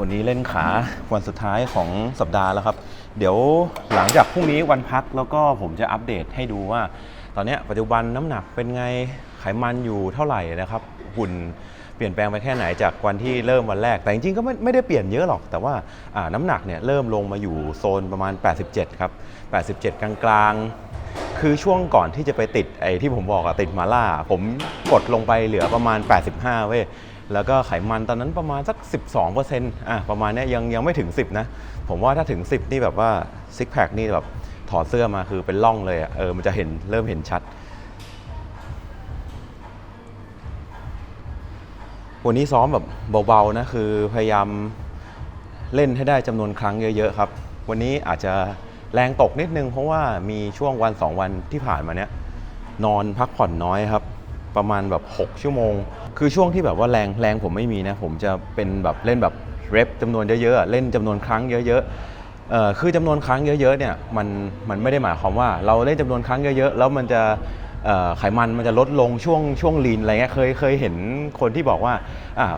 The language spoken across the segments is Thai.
วันนี้เล่นขาวันสุดท้ายของสัปดาห์แล้วครับ เดี๋ยวหลังจากพรุ่งนี้วันพักแล้วก็ผมจะอัปเดตให้ดูว่า ตอนนี้ปัจจุบันน้ำหนักเป็นไงไขมันอยู่เท่าไหร่นะครับหุ่นเปลี่ยนแปลงไปแค่ไหนจากวันที่เริ่มวันแรก แต่จริงๆก็ไม่ไม่ได้เปลี่ยนเยอะหรอก แต่ว่าอ่าน้ำหนักเนี่ยเริ่มลงมาอยู่โซนประมาณ 87 ครับ 87 กลางๆ คือช่วงก่อนที่จะไปติดไอ้ที่ผมบอกอะติดมาล่า ผมกดลงไปเหลือประมาณ 85 เว้ย แล้วก็ไขมันตอนนั้นประมาณสัก 12%อะประมาณนี้ยังยังไม่ถึง 10 นะ ผมว่าถ้าถึง 10 นี่แบบว่าซิกแพคนี่แบบถอดเสื้อมาคือเป็นร่องเลยอะเออมันจะเห็นเริ่มเห็นชัด วันนี้ซ้อมแบบเบาๆนะคือพยายามเล่นให้ได้จำนวนครั้งเยอะๆครับ วันนี้อาจจะแรงตกนิดนึงเพราะว่ามีช่วงวัน 2 วันที่ผ่านมาเนี้ยนอนพักผ่อนน้อยครับ ประมาณแบบ 6 ชั่วโมง คือช่วงที่แบบว่าแรงแรงผมไม่มีนะ ผมจะเป็นแบบเล่นแบบเรปจำนวนเยอะๆ เล่นจำนวนครั้งเยอะๆเอ่อคือจำนวนครั้งเยอะๆเนี่ยมันมันไม่ได้หมายความว่าเราเล่นจำนวนครั้งเยอะๆ แล้วมันจะไขมันมันจะลดลงช่วงช่วงลีนอะไรเงี้ยเคยเคยเห็นคนที่บอกว่าอ่า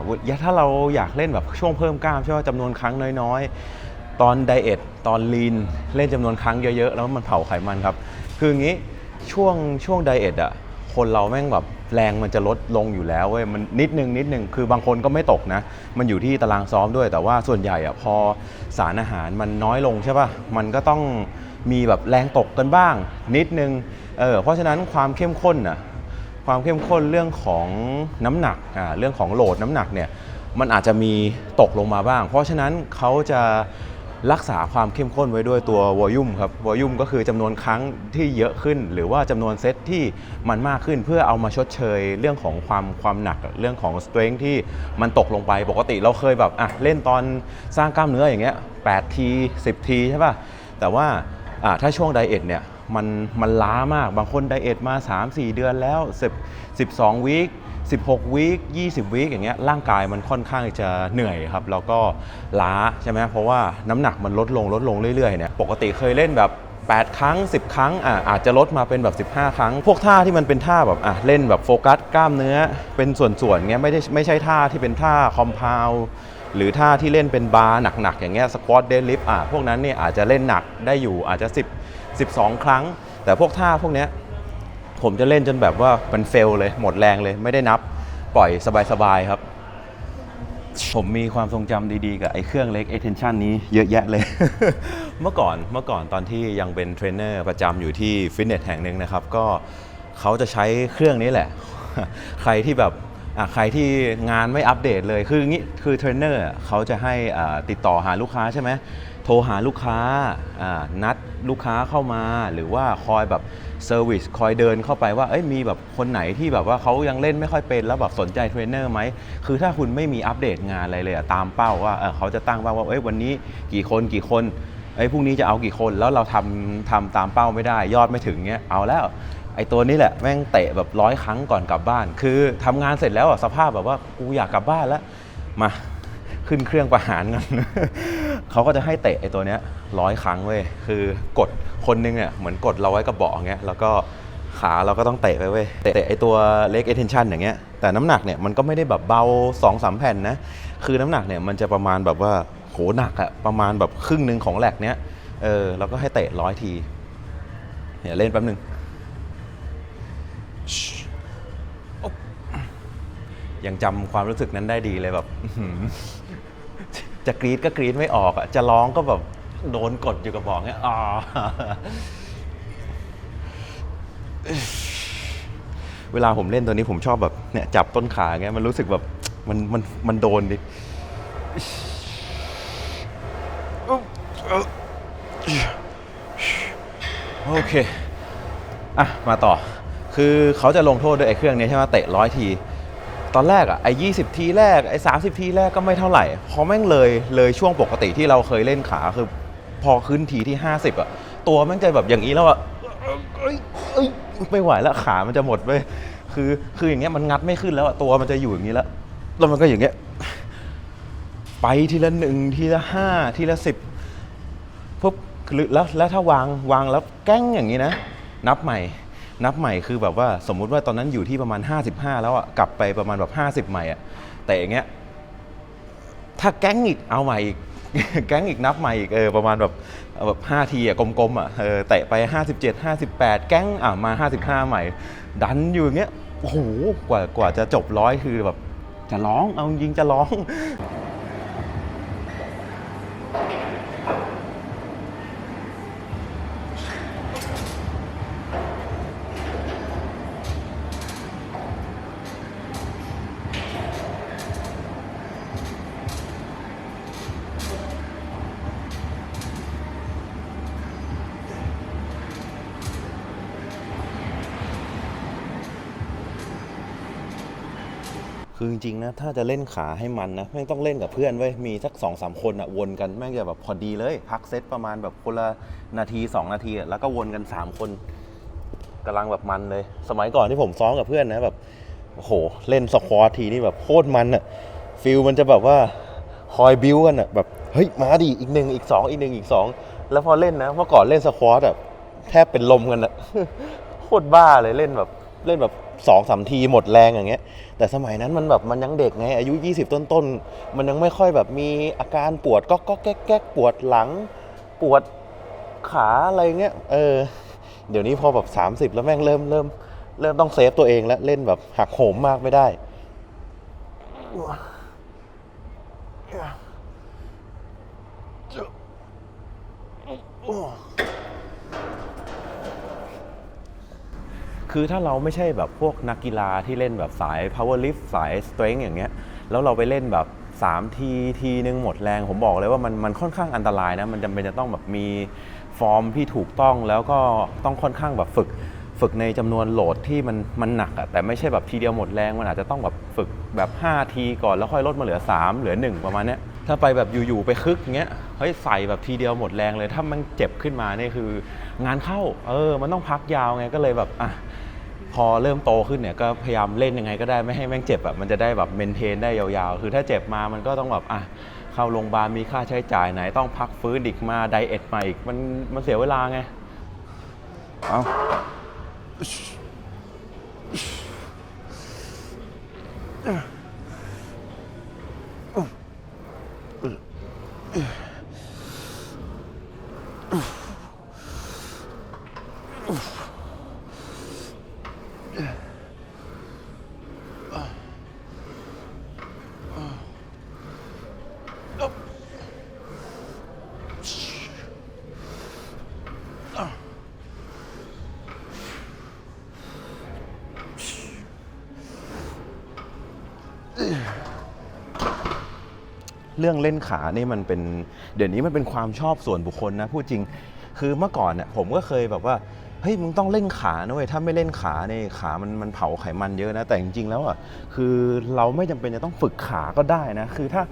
ถ้าเราอยากเล่นแบบช่วงเพิ่มกล้ามใช่ไหมจำนวนครั้งน้อยๆ ตอนไดเอทตอนลีนเล่นจำนวนครั้งเยอะๆ แล้วมันเผาไขมันครับ คืออย่างนี้ช่วงช่วงไดเอทอะคนเราแม่งแบบ แรงมันจะลดลงอยู่แล้วเว้ยมันนิดนึงนิดนึงคือบางคนก็ไม่ตกนะ มันอยู่ที่ตารางซ้อมด้วย แต่ว่าส่วนใหญ่อะพอสารอาหารมันน้อยลงใช่ป่ะมันก็ต้องมีแบบแรงตกกันบ้าง นิดนึงเออเพราะฉะนั้นความเข้มข้นอะความเข้มข้นเรื่องของน้ำหนักอ่าเรื่องของโหลดน้ำหนักเนี่ยมันอาจจะมีตกลงมาบ้าง เพราะฉะนั้นเขาจะ รักษาความเข้มข้นไว้ด้วยตัววอลลุ่มครับวอลลุ่มก็คือจำนวนครั้งที่เยอะขึ้น หรือว่าจำนวนเซตที่มันมากขึ้นเพื่อเอามาชดเชยเรื่องของความความหนักเรื่องของสเตร n g ที่มันตกลงไปปกติเราเคยแบบอะเล่นตอนสร้างกล้ามเนื้ออย่างเงี้ย8ที10 ทีใช่ป่ะแต่ว่าอะถ้าช่วงไดเอทเนี่ยมันมันล้ามากบางคนไดเอทมา 3-4 เดือนแล้ว10 12วีค 16 วีค20 วีคอย่างเงี้ยร่างกายมันค่อนข้างจะเหนื่อยครับแล้วก็ล้าใช่ไหมเพราะว่าน้ำหนักมันลดลงลดลงเรื่อยๆเนี่ยปกติเคยเล่นแบบ 8 ครั้ง 10 ครั้งอะอาจจะลดมาเป็นแบบ 15 ครั้ง พวกท่าที่มันเป็นท่าแบบอะเล่นแบบโฟกัสกล้ามเนื้อ เป็นส่วนๆเงี้ยไม่ได้ไม่ใช่ท่าที่เป็นท่าคอมเพลหรือท่าที่เล่นเป็นบาร์หนักๆ อย่างเงี้ยสควอตเดดลิฟต์อะพวกนั้นเนี่ยอาจจะเล่นหนักได้อยู่อาจจะ 10 12 ครั้ง แต่พวกท่าพวกเนี้ย ผมจะเล่นจนแบบว่ามันเฟลเลยหมดแรงเลยไม่ได้นับปล่อยสบายๆครับ ผมมีความทรงจำดีๆ กับไอ้เครื่องเล็ก attention นี้เยอะแยะเลย เมื่อก่อนเมื่อก่อนตอนที่ยังเป็นเทรนเนอร์ประจำอยู่ที่ฟิตเนสแห่งหนึ่งนะครับ ก็เขาจะใช้เครื่องนี้แหละ ใครที่แบบใครที่งานไม่อัปเดตเลยคืออย่างงี้คือเทรนเนอร์เขาจะให้ติดต่อหาลูกค้าใช่ไหมโทรหาลูกค้านัดลูกค้าเข้ามาหรือว่าคอยแบบ เซอร์วิสคอยเดินเข้าไปว่าเอ้ยมีแบบคนไหนที่แบบว่าเขายังเล่นไม่ค่อยเป็นแล้วแบบสนใจเทรนเนอร์ไหมคือถ้าคุณไม่มีอัปเดตงานอะไรเลยอะตามเป้าว่าเออเขาจะตั้งเป้าว่าเอ้ยวันนี้กี่คนกี่คนเอ้พรุ่งนี้จะเอากี่คนแล้วเราทำทำตามเป้าไม่ได้ ยอดไม่ถึงเงี้ยเอาแล้วไอ้ตัวนี้แหละแม่งเตะแบบร้อยครั้งก่อนกลับบ้าน คือทำงานเสร็จแล้วอะสภาพแบบว่ากูอยากกลับบ้านแล้วมาขึ้นเครื่องประหารกัน เขาก็จะให้เตะไอ้ตัวเนี้ยร้อยครั้งเว้ยคือกดคนนึงเนี่ยเหมือนกดเราไว้กับเบาะเงี้ยแล้วก็ขาเราก็ต้องเตะไปเว้ยเตะไอ้ตัวเล็ก attention อย่างเงี้ยแต่น้ำหนักเนี่ยมันก็ไม่ได้แบบเบา2อสามแผ่นนะคือน้ำหนักเนี่ยมันจะประมาณแบบว่าโหหนักอะประมาณแบบครึ่งหนึ่งของแหลกเนี้ยเออแล้วก็ให้เตะร้อยทีเดี๋ยวเล่นแป๊บหนึ่งยังจำความรู้สึกนั้นได้ดีเลยแบบ จะกรีดก็กรีดไม่ออกอะจะร้องก็แบบโดนกดอยู่กับบอกเงี้ยอ่าเวลาผมเล่นตัวนี้ผมชอบแบบเนี่ยจับต้นขาเงี้ยมันรู้สึกแบบมันมันมันโดนดิโอเค อะ มาต่อ คือเขาจะลงโทษด้วยไอ้เครื่องนี้ใช่ไหมเตะร้อยที ตอนแรกอะไอ้ยีทีแรกไอ้สาทีแรกก็ไม่เท่าไหร่ พอแม่งเลยเลยช่วงปกติที่เราเคยเล่นขาคือ พอขึ้นทีที่ 50อะตัวแมันจะแบบอย่างนี้แล้วอะเอ้ยเอ้ยไม่ไหวแล้วขามันจะหมดไปคือคืออย่างเงี้ยมันงัดไม่ขึ้นแล้วอะตัวมันจะอยู่อย่างนี้แล้วแล้วมันก็อย่างเงี้ยไปทีละหนึ่งทีละห้าทีละสิบปุ๊บหรือแล้วแล้วถ้าวางวางแล้วแก้งอย่างนี้นะ นับใหม่ นับใหม่คือแบบว่าสมมุติว่าตอนนั้นอยู่ที่ประมาณ 55 แล้วอะกลับไปประมาณแบบ 50 ใหม่อะแต่อย่างเงี้ยถ้าแก๊งอีกเอาใหม่อีกแก๊งอีกนับใหม่อีกเออประมาณแบบแบบ5ทีอะกลมๆอะเออเตะไป 57 58 แก๊งอะมา 55 ใหม่ ดันอยู่อย่างเงี้ยโอ้โหกว่ากว่าจะจบร้อยคือแบบจะร้องเอาจริงจะร้อง คือจริงๆนะถ้าจะเล่นขาให้มันนะแม่งต้องเล่นกับเพื่อนเว้ยมีสักสองสามคนอะวนกันแม่งจะแบบพอดีเลย พักเซตประมาณแบบคนละนาที 2 นาทีอะแล้วก็วนกัน 3 คนกำลังแบบมันเลย สมัยก่อนที่ผมซ้อมกับเพื่อนนะแบบโอ้โหเล่นสควอตทีนี่แบบโคตรมันอะฟิลมันจะแบบว่าคอยบิวกันอะแบบเฮ้ยมาดิอีกหนึ่งอีกสองอีกหนึ่งอีกสองแล้วพอเล่นนะเมื่อก่อนเล่นสควอตอะแทบเป็นลมกันอะโคตรบ้าเลยเล่นแบบเล่นแบบ สองสามทีหมดแรงอย่างเงี้ย แต่สมัยนั้นมันแบบมันยังเด็กไงอายุ 20 ต้นๆ มันยังไม่ค่อยแบบมีอาการปวดก็ก็แก๊กแก๊กปวดหลัง ปวดขาอะไรเงี้ยเออเดี๋ยวนี้พอแบบ 30 แล้วแม่งเริ่มเริ่มเริ่มต้องเซฟตัวเองแล้วเล่นแบบหักโหมมากไม่ได้ คือถ้าเราไม่ใช่แบบพวกนักกีฬาที่เล่นแบบสาย power lift สาย strength อย่างเงี้ย แล้วเราไปเล่นแบบ 3 ทีทีนึงหมดแรง ผมบอกเลยว่ามันมันค่อนข้างอันตรายนะ มันจำเป็นจะต้องแบบมีฟอร์มที่ถูกต้องแล้วก็ต้องค่อนข้างแบบฝึกฝึกในจำนวนโหลดที่มันมันหนักอะแต่ไม่ใช่แบบทีเดียวหมดแรงมันอาจจะต้องแบบฝึกแบบ 5 ทีก่อนแล้วค่อยลดมาเหลือ 3 เหลือ 1 ประมาณเนี้ยถ้าไปแบบอยู่ๆไปคึกเงี้ยเฮ้ยใส่แบบทีเดียวหมดแรงเลย ถ้ามันเจ็บขึ้นมาเนี่ยคืองานเข้าเออมันต้องพักยาวไงก็เลยแบบอะ พอเริ่มโตขึ้นเนี่ยก็พยายามเล่นยังไงก็ได้ไม่ให้แม่งเจ็บแบบมันจะได้แบบเมนเทนได้ยาวๆ คือถ้าเจ็บมามันก็ต้องแบบอะเข้าโรงพยาบาลมีค่าใช้จ่ายไหนต้องพักฟื้นอีกมาไดเอทมาอีกมันมันเสียเวลาไงเอาเรื่องเล่นขานี่มันเป็นเดี๋ยวนี้มันเป็นความชอบส่วนบุคคลนะพูดจริงคือเมื่อก่อนเนี่ยผมก็เคยแบบว่าเฮ้ยมึงต้องเล่นขานะเว้ยถ้าไม่เล่นขาเนี่ยขามันมันเผาไขมันเยอะนะแต่จริงๆแล้วอะคือเราไม่จำเป็นจะต้องฝึกขาก็ได้นะคือถ้า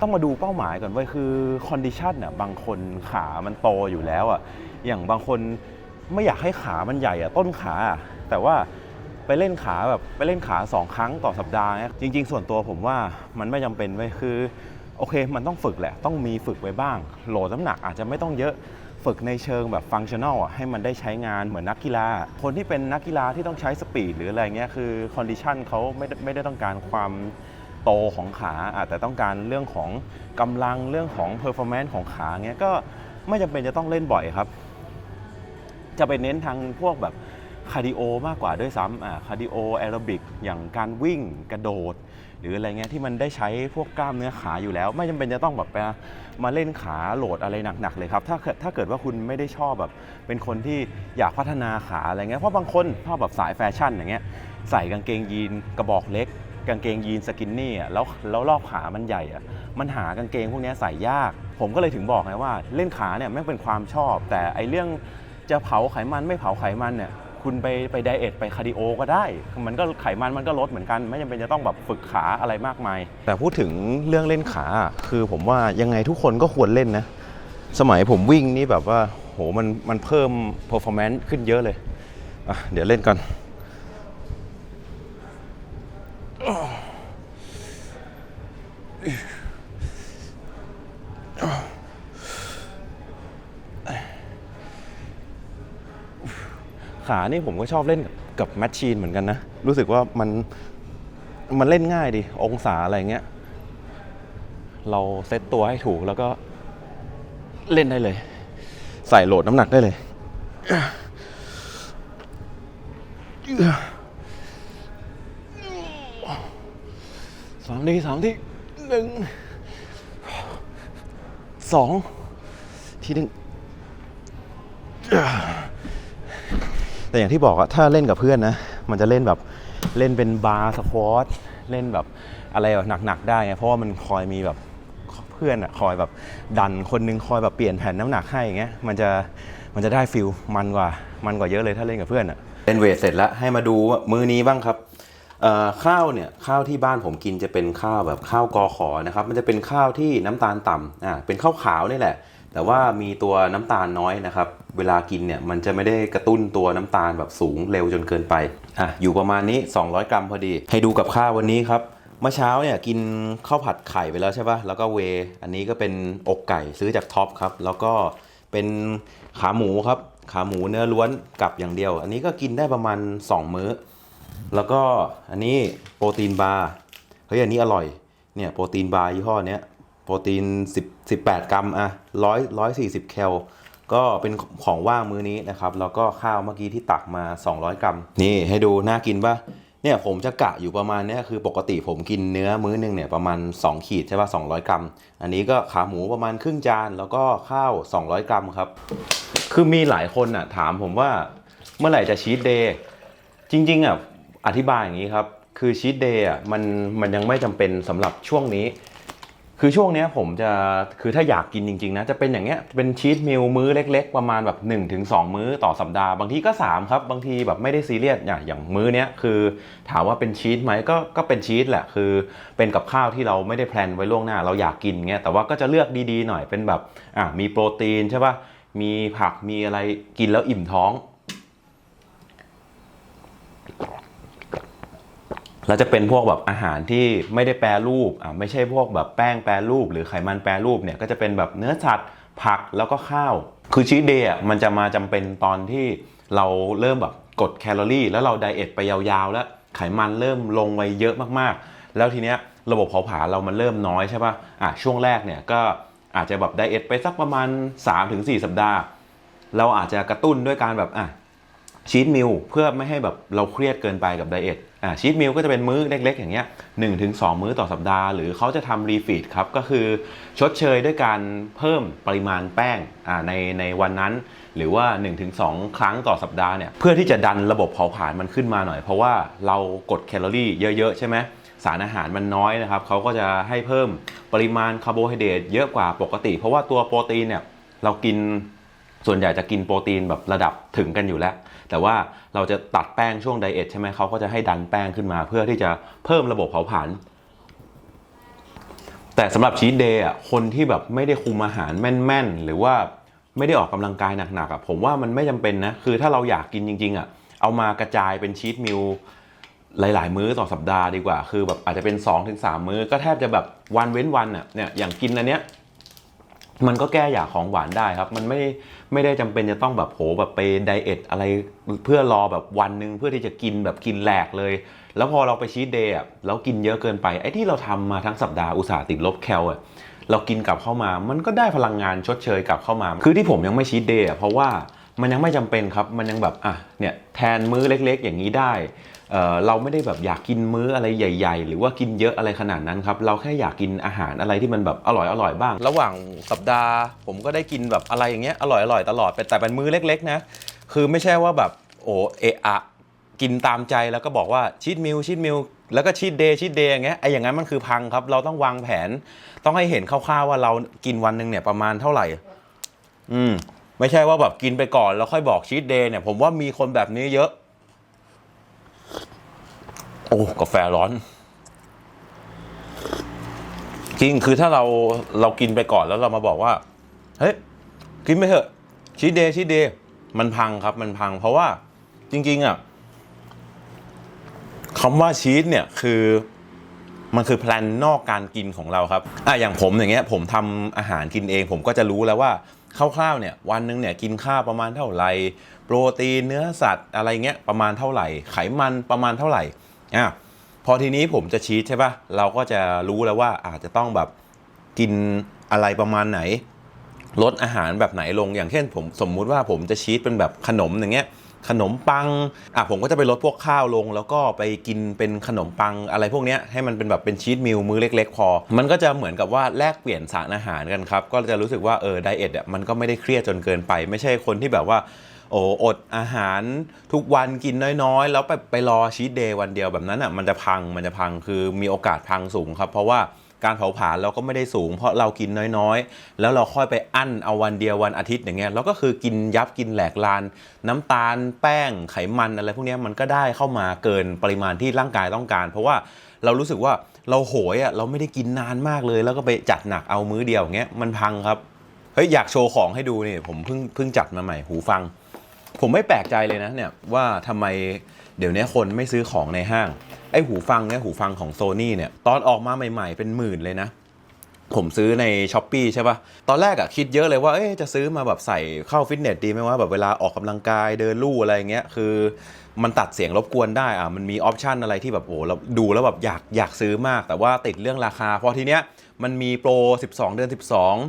ต้องมาดูเป้าหมายก่อนเว้ยคือคอนดิชันอะบางคนขามันโตอยู่แล้วอะอย่างบางคนไม่อยากให้ขามันใหญ่อะต้นขาแต่ว่าไปเล่นขาแบบไปเล่นขาสองครั้งต่อสัปดาห์เนี่ยจริง ๆ ส่วนตัวผมว่ามันไม่จำเป็นไว้ยคือ โอเค มันต้องฝึกแหละ ต้องมีฝึกไว้บ้าง โหลดน้ำหนักอาจจะไม่ต้องเยอะ ฝึกในเชิงแบบฟังชั่นอลอะให้มันได้ใช้งานเหมือนนักกีฬา คนที่เป็นนักกีฬาที่ต้องใช้สปีดหรืออะไรเงี้ย คือคอนดิชันเขาไม่ได้ไม่ได้ต้องการความโตของขาอะแต่ต้องการเรื่องของกำลังเรื่องของเพอร์ฟอร์แมนซ์ของขาเงี้ย ก็ไม่จำเป็นจะต้องเล่นบ่อยครับ จะไปเน้นทางพวกแบบคาร์ดิโอมากกว่าด้วยซ้ำอ่าคาร์ดิโอแอโรบิกอย่างการวิ่งกระโดด หรืออะไรเงี้ยที่มันได้ใช้พวกกล้ามเนื้อขาอยู่แล้ว ไม่จำเป็นจะต้องแบบไปมาเล่นขาโหลดอะไรหนักๆเลยครับถ้าถ้าเกิดว่าคุณไม่ได้ชอบแบบเป็นคนที่อยากพัฒนาขาอะไรเงี้ยเพราะบางคนชอบแบบสายแฟชั่นอย่างเงี้ยใส่กางเกงยีนกระบอกเล็ก กางเกงยีนสกินนี่อะแล้วแล้วรอบขามันใหญ่อะมันหากางเกงพวกนี้ใส่ยาก ผมก็เลยถึงบอกไงว่าเล่นขาเนี่ยแม่งเป็นความชอบ แต่ไอเรื่องจะเผาไขมันไม่เผาไขมันเนี่ย คุณไปไปไดเอทไปคาร์ดิโอก็ได้ มันก็ไขมันมันก็ลดเหมือนกัน ไม่จำเป็นจะต้องแบบฝึกขาอะไรมากมาย แต่พูดถึงเรื่องเล่นขาคือผมว่ายังไงทุกคนก็ควรเล่นนะ สมัยผมวิ่งนี่แบบว่าโหมันมันเพิ่ม performance ขึ้นเยอะเลยอะเดี๋ยวเล่นกัน ขานี่ผมก็ชอบเล่นกับแมชชีนเหมือนกันนะ รู้สึกว่ามันมันเล่นง่ายดี องศาอะไรเงี้ย เราเซตตัวให้ถูกแล้วก็เล่นได้เลย ใส่โหลดน้ำหนักได้เลย สามทีสามทีหนึ่งสองทีหนึ่ง แต่อย่างที่บอกอะถ้าเล่นกับเพื่อนนะ มันจะเล่นแบบเล่นเป็นบาร์สควอตเล่นแบบอะไรแบบหนักๆได้ไงเพราะว่ามันคอยมีแบบเพื่อนอะคอยแบบดันคนนึงคอยแบบเปลี่ยนแผ่นน้ำหนักให้อย่างเงี้ยมันจะมันจะได้ฟิลมันกว่ามันกว่าเยอะเลยถ้าเล่นกับเพื่อนอะเล่นเวทเสร็จแล้วให้มาดูมื้อนี้บ้างครับข้าวเนี่ยข้าวที่บ้านผมกินจะเป็นข้าวแบบข้าวกอขอนะครับมันจะเป็นข้าวที่น้ำตาลต่ำอ่าเป็นข้าวขาวนี่แหละ แต่ว่ามีตัวน้ำตาลน้อยนะครับ เวลากินเนี่ยมันจะไม่ได้กระตุ้นตัวน้ำตาลแบบสูงเร็วจนเกินไปอะอยู่ประมาณนี้ 200 กรัมพอดี ให้ดูกับข้าววันนี้ครับเมื่อเช้าเนี่ยกินข้าวผัดไข่ไปแล้วใช่ปะแล้วก็เว อันนี้ก็เป็นอกไก่ซื้อจากท็อปครับ แล้วก็เป็นขาหมูครับ ขาหมูเนื้อล้วนกับอย่างเดียว อันนี้ก็กินได้ประมาณ 2 มื้อ แล้วก็อันนี้โปรตีนบาร์เฮ้ยอันนี้อร่อยเนี่ยโปรตีนบาร์ยี่ห้อเนี้ย โปรตีน10 18 กรัมอะ100 140 แคล ก็เป็นของว่างมื้อนี้นะครับ แล้วก็ข้าวเมื่อกี้ที่ตักมา 200 กรัม นี่ให้ดูน่ากินปะเนี่ยผมจะกะอยู่ประมาณเนี้ยคือปกติผมกินเนื้อมื้อนึงเนี่ยประมาณ 2 ขีดใช่ปะ200 กรัม อันนี้ก็ขาหมูประมาณครึ่งจาน แล้วก็ข้าว 200 กรัมครับ คือมีหลายคนอะถามผมว่าเมื่อไหร่จะชีตเดย์จริงๆอะอธิบายอย่างนี้ครับ คือชีตเดย์อะมันมันยังไม่จำเป็นสำหรับช่วงนี้ คือช่วงเนี้ยผมจะคือถ้าอยากกินจริงๆนะจะเป็นอย่างเงี้ยเป็นชีตมิลมื้อเล็ก ๆ ประมาณแบบ1นถึงสมื้อต่อสัปดาห์บางทีก็ 3 ครับ บางทีแบบไม่ได้ซีเรียสอย่างอย่างมื้อเนี้ยคือ ถามว่าเป็นชีตไหมก็ก็เป็นชีตแหละคือเป็นกับข้าวที่เราไม่ได้แพลนไว้ล่วงหน้า เราอยากกินเงี้ยแต่ว่าก็จะเลือกดีๆหน่อยเป็นแบบอะมีโปรตีนใช่ป่ะมีผักมีอะไรกินแล้วอิ่มท้อง แล้วจะเป็นพวกแบบอาหารที่ไม่ได้แปรรูปอ่าไม่ใช่พวกแบบแป้งแปรรูป หรือไขมันแปรรูปเนี่ยก็จะเป็นแบบเนื้อสัตว์ผักแล้วก็ข้าว คือชีเดย์อะมันจะมาจำเป็นตอนที่เราเริ่มแบบกดแคลอรี่ แล้วเราไดเอทไปยาวๆ แล้วไขมันเริ่มลงไปเยอะมากๆ แล้วทีเนี้ยระบบเผาผลาญเรามันเริ่มน้อยใช่ป่ะอะช่วงแรกเนี่ยก็อาจจะแบบไดเอทไปสักประมาณ 3-4 สัปดาห์ เราอาจจะกระตุ้นด้วยการแบบอะ ชีตมิลเพื่อไม่ให้แบบเราเครียดเกินไปกับไดเอทอ่าชีตมิลก็จะเป็นมื้อเล็ก ๆ อย่างเงี้ยหนึ่งถึงสองมื้อต่อสัปดาห์ หรือเขาจะทำรีฟีดครับก็คือชดเชยด้วยการเพิ่มปริมาณแป้งอ่าในในวันนั้น หรือว่า 1-2 ครั้งต่อสัปดาห์เนี่ยเพื่อที่จะดันระบบเผาผลาญมันขึ้นมาหน่อย เพราะว่าเรากดแคลอรี่เยอะ ๆ ใช่ไหมสารอาหารมันน้อยนะครับเขาก็จะให้เพิ่มปริมาณคาร์โบไฮเดรตเยอะกว่าปกติ เพราะว่าตัวโปรตีนเนี่ยเรากิน ส่วนใหญ่จะกินโปรตีนแบบระดับถึงกันอยู่แล้ว แต่ว่าเราจะตัดแป้งช่วงไดเอทใช่ไหมเขาก็จะให้ดันแป้งขึ้นมา เพื่อที่จะเพิ่มระบบเผาผลาญแต่สำหรับชีตเดย์อะคนที่แบบไม่ได้คุมอาหารแม่นๆ หรือว่าไม่ได้ออกกำลังกายหนักๆอะผมว่ามันไม่จำเป็นนะ คือถ้าเราอยากกินจริงๆอะเอามากระจายเป็นชีตมิลหลายๆ มื้อต่อสัปดาห์ดีกว่า คือแบบอาจจะเป็น 2-3 มื้อก็แทบจะแบบวันเว้นวันอะเนี่ยอย่างกินอันเนี้ย มันก็แก้อยากของหวานได้ครับ มันไม่ไม่ได้จำเป็นจะต้องแบบโหแบบไปไดเอทอะไรเพื่อรอแบบวันหนึ่งเพื่อที่จะกินแบบกินแหลกเลย แล้วพอเราไปชีตเดย์อะแล้วกินเยอะเกินไปไอ้ที่เราทำมาทั้งสัปดาห์อุตส่าห์ติดลบแคลอะเรากินกลับเข้ามา มันก็ได้พลังงานชดเชยกลับเข้ามา คือที่ผมยังไม่ชีตเดย์อะเพราะว่ามันยังไม่จำเป็นครับ มันยังแบบอะเนี่ยแทนมื้อเล็ก ๆ อย่างนี้ได้ เเราไม่ได้แบบอยากกินมื้ออะไรใหญ่ ๆ หรือว่ากินเยอะอะไรขนาดนั้นครับเราแค่อยากกินอาหารอะไรที่มันแบบอร่อยอร่อยบ้าง ระหว่างสัปดาห์ ผมก็ได้กินแบบอะไรอย่างเงี้ยอร่อยอร่อยตลอดแต่เป็นมื้อเล็ก ๆ นะ คือไม่ใช่ว่าแบบโอ้เอะอะกินตามใจแล้วก็บอกว่าชีตมิลชีตมิลแล้วก็ชีตเดย์ชีตเดย์อย่างเงี้ยไอ้อย่างนั้นมันคือพังครับ เราต้องวางแผน ต้องให้เห็นคร่าวๆว่าเรากินวันหนึ่งเนี่ยประมาณเท่าไหร่ อืม ไม่ใช่ว่าแบบกินไปก่อนแล้วค่อยบอกชีตเดย์เนี่ย ผมว่ามีคนแบบนี้เยอะ โอ้กาแฟร้อน จริงคือถ้าเราเรากินไปก่อนแล้วเรามาบอกว่า เฮ้ย กินไปเถอะชีสเดชีสเด มันพังครับ มันพัง เพราะว่าจริง ๆ อะคำว่าชีสเนี่ยคือมันคือแพลนนอกการกินของเราครับอะอย่างผมอย่างเงี้ย ผมทำอาหารกินเอง ผมก็จะรู้แล้วว่าคร่าวๆเนี่ย วันหนึ่งเนี่ยกินข้าวประมาณเท่าไหร่โปรตีนเนื้อสัตว์อะไรเงี้ยประมาณเท่าไหร่ ไขมันประมาณเท่าไหร่ อะพอทีนี้ผมจะชีสใช่ปะเราก็จะรู้แล้วว่าอาจจะต้องแบบกินอะไรประมาณไหน ลดอาหารแบบไหนลงอย่างเช่นผมสมมุติว่าผมจะชีสเป็นแบบขนมอย่างเงี้ยขนมปังอะผมก็จะไปลดพวกข้าวลง แล้วก็ไปกินเป็นขนมปังอะไรพวกเนี้ยให้มันเป็นแบบเป็นชีสมิลมื้อเล็ก ๆ พอ มันก็จะเหมือนกับว่าแลกเปลี่ยนสารอาหารกันครับ ก็จะรู้สึกว่าเออไดเอทอะมันก็ไม่ได้เครียดจนเกินไป ไม่ใช่คนที่แบบว่า โอ้อดอาหารทุกวันกินน้อยๆ แล้วไปไปรอชีตเดย์วันเดียวแบบนั้นอะมันจะพังมันจะพังคือมีโอกาสพังสูงครับ เพราะว่าการเผาผลาญเราก็ไม่ได้สูง เพราะเรากินน้อยๆ แล้วเราค่อยไปอั้นเอาวันเดียววันอาทิตย์อย่างเงี้ยแล้วก็คือกินยับกินแหลกลาน น้ำตาลแป้งไขมันอะไรพวกนี้มันก็ได้เข้ามาเกินปริมาณที่ร่างกายต้องการ เพราะว่าเรารู้สึกว่าเราโหยอะเราไม่ได้กินนานมากเลย แล้วก็ไปจัดหนักเอามื้อเดียวอย่างเงี้ยมันพังครับเฮ้ยอยากโชว์ของให้ดูนี่ผมเพิ่งเพิ่งจัดมาใหม่หูฟัง ผมไม่แปลกใจเลยนะเนี่ยว่าทำไมเดี๋ยวนี้คนไม่ซื้อของในห้าง ไอ้หูฟังเนี่ยหูฟังของโซนี่เนี่ยตอนออกมาใหม่ๆ เป็นหมื่นเลยนะ ผมซื้อในช้อปปีใช่ปะตอนแรกอะคิดเยอะเลยว่าเอ๊จะซื้อมาแบบใส่เข้าฟิตเนสดีไหมว่าแบบเวลาออกกำลังกายเดินลู่อะไรเงี้ยคือมันตัดเสียงรบกวนได้อะมันมีออปชันอะไรที่แบบโอ้เราดูแล้วแบบอยากอยากซื้อมาก แต่ว่าติดเรื่องราคาเพราะทีเนี้ยมันมีโปร 12 เดือน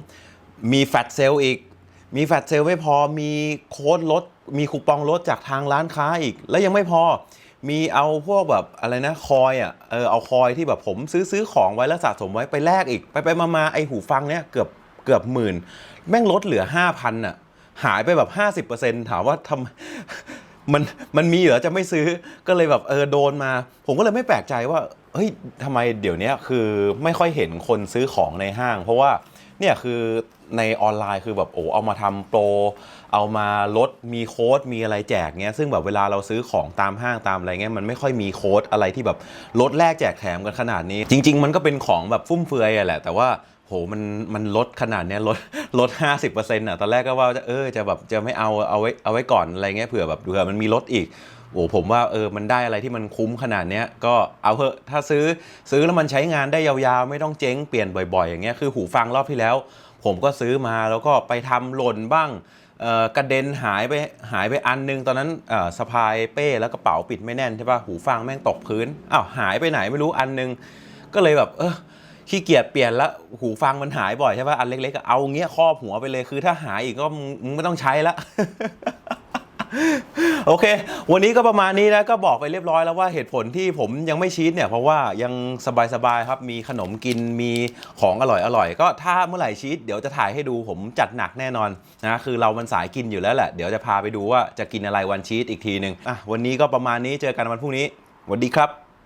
12 มีแฟตเซลอีก มีแฟตเซลไม่พอมีโค้ดลด มีคูปองลดจากทางร้านค้าอีก แล้วยังไม่พอมีเอาพวกแบบอะไรนะคอยอะเออเอาคอยที่แบบผมซื้อซื้อของไว้แล้วสะสมไว้ไปแลกอีก ไปไปมามาไอหูฟังเนี้ยเกือบเกือบหมื่น แม่งลดเหลือ 5,000อะหายไปแบบ 50%ถามว่าทำมันมันมีเหรอจะไม่ซื้อก็เลยแบบเออโดนมา ผมก็เลยไม่แปลกใจว่าเฮ้ยทำไมเดี๋ยวนี้คือไม่ค่อยเห็นคนซื้อของในห้าง เพราะว่า เนี่ยคือในออนไลน์คือแบบโอ้เอามาทำโปร เอามาลดมีโค้ดมีอะไรแจกเงี้ยซึ่งแบบเวลาเราซื้อของตามห้างตามอะไรเงี้ยมันไม่ค่อยมีโค้ดอะไรที่แบบลดแลกแจกแถมกันขนาดนี้ จริง ๆ มันก็เป็นของแบบฟุ่มเฟือยอะแหละ แต่ว่าโหมันมันลดขนาดเนี้ยลดลด 50%อะตอนแรกก็ว่าจะเออจะแบบจะไม่เอาเอาไว้เอาไว้ก่อนอะไรเงี้ยเผื่อแบบเผื่อมันมีลดอีก โอ้ผมว่าเออมันได้อะไรที่มันคุ้มขนาดเนี้ยก็เอาเถอะถ้าซื้อซื้อแล้วมันใช้งานได้ยาวๆ ไม่ต้องเจ๊งเปลี่ยนบ่อยๆ อย่างเงี้ยคือหูฟังรอบที่แล้ว ผมก็ซื้อมาแล้วก็ไปทำหล่นบ้างกระเด็นหายไปหายไปอันนึง ตอนนั้นสะพายเป้แล้วกระเป๋าปิดไม่แน่นใช่ป่ะหูฟังแม่งตกพื้นอ้าวหายไปไหนไม่รู้อันนึง ก็เลยแบบเออขี้เกียจเปลี่ยนละหูฟังมันหายบ่อยใช่ป่ะอันเล็กๆก็เอาเงี้ยครอบหัวไปเลยคือถ้าหายอีกก็มึงไม่ต้องใช้ละ โอเค วันนี้ก็ประมาณนี้นะก็บอกไปเรียบร้อยแล้วว่าเหตุผลที่ผมยังไม่ชีตเนี่ยเพราะว่ายังสบายๆครับมีขนมกินมีของอร่อยๆก็ถ้าเมื่อไหร่ชีตเดี๋ยวจะถ่ายให้ดูผมจัดหนักแน่นอนนะคือเรามันสายกินอยู่แล้วแหละเดี๋ยวจะพาไปดูว่าจะกินอะไรวันชีตอีกทีหนึ่งอะวันนี้ก็ประมาณนี้เจอกันวันพรุ่งนี้สวัสดีครับ